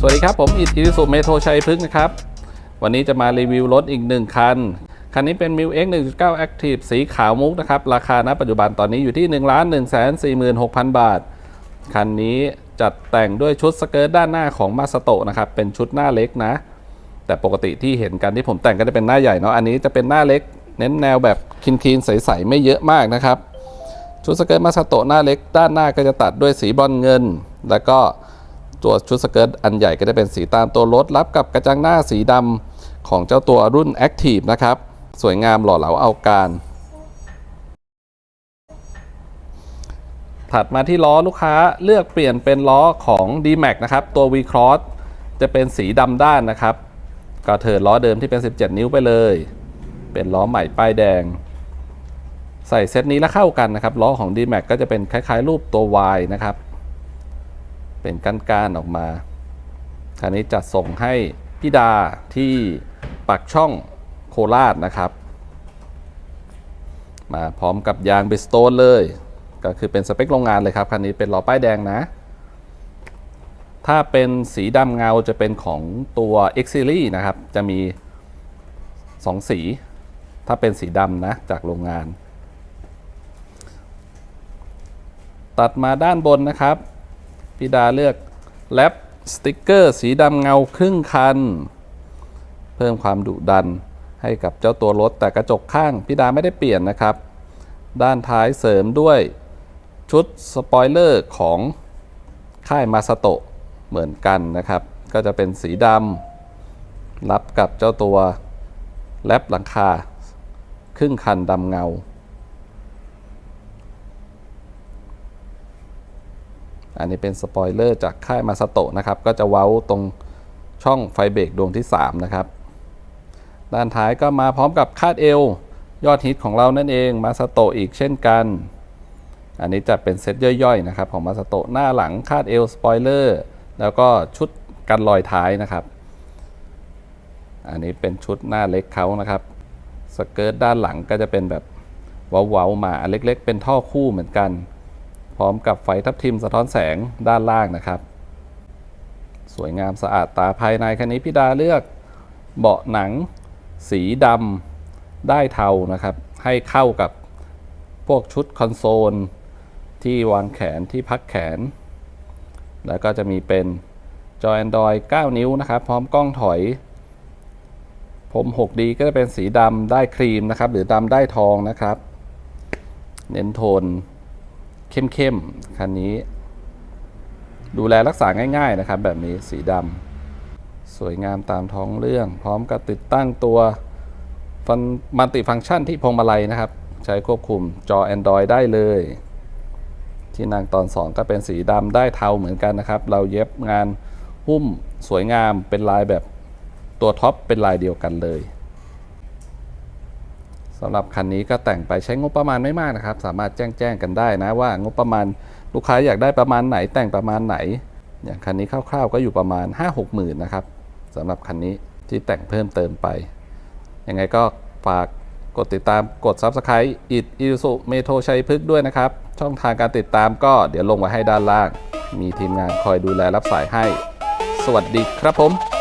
สวัสดีครับ ผมอิทธิสุเมโทชัยพฤกษ์นะครับ วันนี้จะมารีวิวรถอีกหนึ่งคัน คันนี้เป็น m ิว X 1.9 Active สีขาวมุกนะครับ ราคาณปัจจุบันตอนนี้อยู่ที่1 1 4 6 0 0 0บาท คันนี้จัดแต่งด้วยชุดสเกิร์ตด้านหน้าของมาสโตนะครับ เป็นชุดหน้าเล็กนะ แต่ปกติที่เห็นกันที่ผมแต่งก็จะเป็นหน้าใหญ่เนาะอันนี้จะเป็นหน้าเล็ก เน้นแนวแบบคินคีนใสๆไม่เยอะมากนะครับชุดสเกิร์ตมาสโตหน้าเล็ก ด้านหน้าก็จะตัดด้วยสีบรอนเงิน แล้วก็ ตัวชุดสเกิร์ตอันใหญ่ก็จะเป็นสีตามตัวรถรับกับกระจังหน้าสีดำของเจ้าตัวรุ่น Active นะครับ สวยงามหล่อเหลาเอาการ ถัดมาที่ล้อลูกค้าเลือกเปลี่ยนเป็นล้อของ D-Max นะครับ ตัว V-Cross จะเป็นสีดำด้านนะครับ ก็เทิร์นล้อเดิมที่เป็น 17 นิ้วไปเลย เป็นล้อใหม่ป้ายแดง ใส่เซตนี้แล้วเข้ากันนะครับล้อของ D-Max ก็จะเป็นคล้ายๆ รูปตัว Y นะครับ เป็นก้านๆออกมาคันนี้จัดส่งให้พี่ดาที่ปักช่องโคราชนะครับ มาพร้อมกับยางบิสโตนเลย ก็คือเป็นสเปคโรงงานเลยครับ คันนี้เป็นล้อป้ายแดงนะ ถ้าเป็นสีดำเงาจะเป็นของตัว X Series นะครับ จะมี 2 สี ถ้าเป็นสีดำนะ จากโรงงาน ตัดมาด้านบนนะครับ พี่ดาเลือกแรปสติกเกอร์สีดำเงาครึ่งคัน เพิ่มความดุดันให้กับเจ้าตัวรถ แต่กระจกข้างพี่ดาไม่ได้เปลี่ยนนะครับ ด้านท้ายเสริมด้วยชุดสปอยเลอร์ของค่ายมาสโตะเหมือนกันนะครับ ก็จะเป็นสีดำรับกับเจ้าตัวแรปหลังคา ครึ่งคันดำเงา อันนี้เป็นสปอยเลอร์จากค่ายมาสโตะนะครับ ก็จะเว้าตรงช่องไฟเบรกดวงที่ 3 นะครับ ด้านท้ายก็มาพร้อมกับคาดเอวยอดฮิตของเรานั่นเองมาสโตะอีกเช่นกัน อันนี้จะเป็นเซตย่อยๆนะครับของมาสโตะหน้าหลังคาดเอวสปอยเลอร์แล้วก็ชุดกันรอยท้ายนะครับ อันนี้เป็นชุดหน้าเล็กเขานะครับสเกิร์ตด้านหลังก็จะเป็นแบบเว้าๆมาเล็กๆ เป็นท่อคู่เหมือนกัน พร้อมกับไฟทับทิมสะท้อนแสงด้านล่างนะครับ สวยงามสะอาดตาภายในคันนี้พี่ดาเลือกเบาะหนัง สีดำได้เทานะครับ ให้เข้ากับพวกชุดคอนโซล ที่วางแขนที่พักแขน แล้วก็จะมีเป็นจอ Android 9 นิ้วนะครับ พร้อมกล้องถอย ผม 6D ก็จะเป็นสีดำได้ครีมนะครับ หรือดำได้ทองนะครับ เน้นโทน เข้มๆคันนี้ ดูแลรักษาง่าย ๆนะครับ แบบนี้สีดำสวยงามตามท้องเรื่อง พร้อมกับติดตั้งตัวฟันมัลติฟังก์ชันที่พวงมาลัยนะครับ ใช้ควบคุมจอ Android ได้เลย ที่นั่งตอนสองก็เป็นสีดำได้เทาเหมือนกันนะครับ เราเย็บงานหุ้มสวยงามเป็นลายแบบตัวท็อปเป็นลายเดียวกันเลย สำหรับคันนี้ก็แต่งไปใช้งบประมาณไม่มากนะครับ สามารถแจ้งแจ้งกันได้นะว่างบประมาณลูกค้าอยากได้ประมาณไหนแต่งประมาณไหน อย่างคันนี้คร่าวๆ ก็อยู่ประมาณ 5-6หมื่นนะครับสำหรับคันนี้ที่แต่งเพิ่มเติมไป ยังไงก็ฝากกดติดตามกด Subscribe อิดอิสุเมโทชัยพฤกษ์ด้วยนะครับ ช่องทางการติดตามก็เดี๋ยวลงไว้ให้ด้านล่าง มีทีมงานคอยดูแลรับสายให้ สวัสดีครับผม